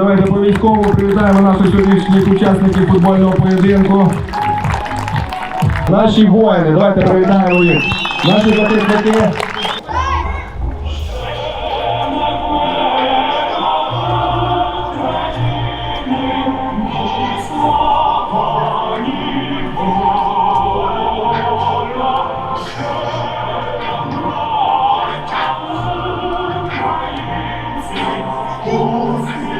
давайте по військовому привітаємо наших сьогоднішніх учасників футбольного поєдинку. Наші воїни, давайте привітаємо їх. Наші захисники. на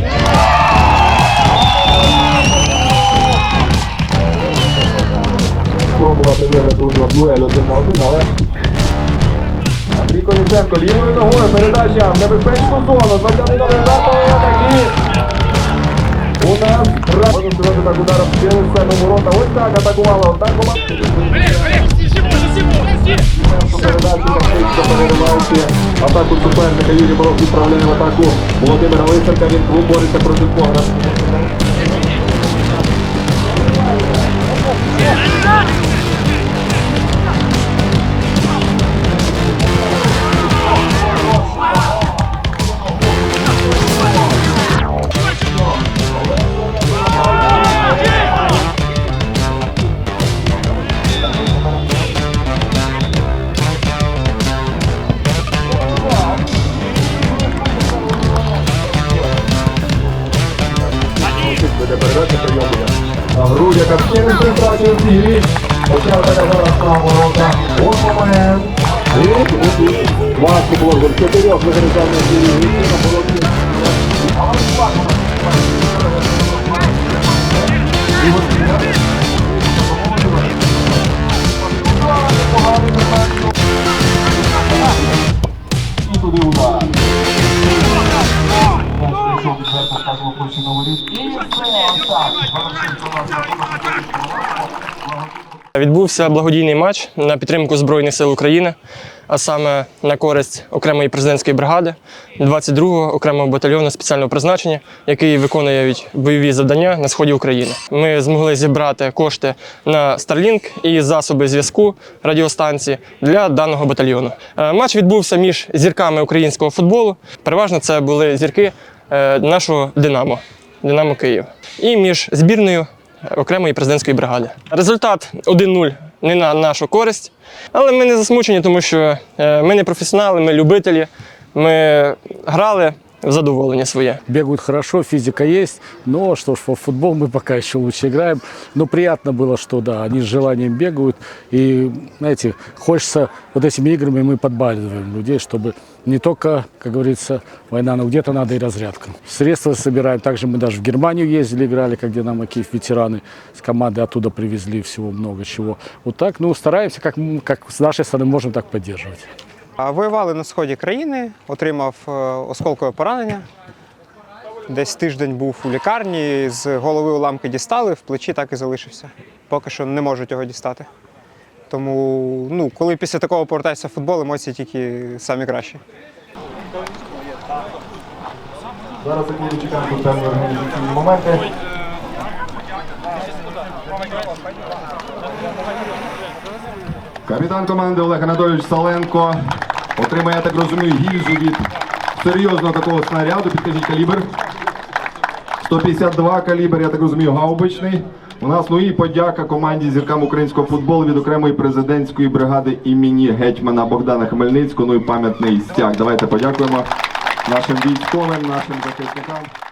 воротах. Спробувати виграти у два дуель на один, але Андрій Коліценко лівою ногою, передача в небезпечну зону, 20 номер такі. У нас раз. Можна сказати так, ударом вбили в себе ворота. Ось так атакувала одна команда. Передачу фактично перериваючи атаку суперника. Юрій Боров відправляє в атаку Володимира Лисенка. Він бореться проти Когра. Не втрачив цілі. Почав така зараз сам ворота. Ось момент. І тут важко було в чотирьох вигризав на цілі. І на полоці. І туди удар. Прийшов відверто, скажімо, хоче на воріт. І все, так. Ворошенко у нас на Відбувся благодійний матч на підтримку Збройних сил України, а саме на користь окремої президентської бригади, 22-го окремого батальйону спеціального призначення, який виконує бойові завдання на сході України. Ми змогли зібрати кошти на Starlink і засоби зв'язку радіостанції для даного батальйону. Е, Матч відбувся між зірками українського футболу. Переважно це були зірки е, нашого Динамо, Динамо Київ, і між збірною окремої президентської бригади. Результат 1-0 не на нашу користь, але ми не засмучені, тому що е, ми не професіонали, ми любителі. Ми грали задоволення своє. Бегают хорошо, физика есть, но что ж, в футбол мы пока еще лучше играем. Но приятно было, что да, они с желанием бегают. И, знаете, хочется вот этими играми мы подбадриваем людей, чтобы не только, как говорится, война, но где-то надо и разрядка. Средства собираем. Также мы даже в Германию ездили, играли, как Динамо Киев, ветераны с команды оттуда привезли всего много чего. Вот так, ну, стараемся, как, как с нашей стороны можем так поддерживать. Воювали на сході країни, отримав е, осколкове поранення. Десь тиждень був у лікарні, з голови уламки дістали, в плечі так і залишився. Поки що не можуть його дістати. Тому, ну, коли після такого повертаєшся в футбол, емоції тільки самі кращі. Зараз такі чекаємо певні моменти. Капітан команди Олег Анатолійович Саленко отримає, я так розумію, гільзу від серйозного такого снаряду. Підкажіть калібр. 152 калібр, я так розумію, гаубичний. У нас ну і подяка команді зіркам українського футболу від окремої президентської бригади імені гетьмана Богдана Хмельницького. Ну і пам'ятний стяг. Давайте подякуємо нашим військовим, нашим захисникам.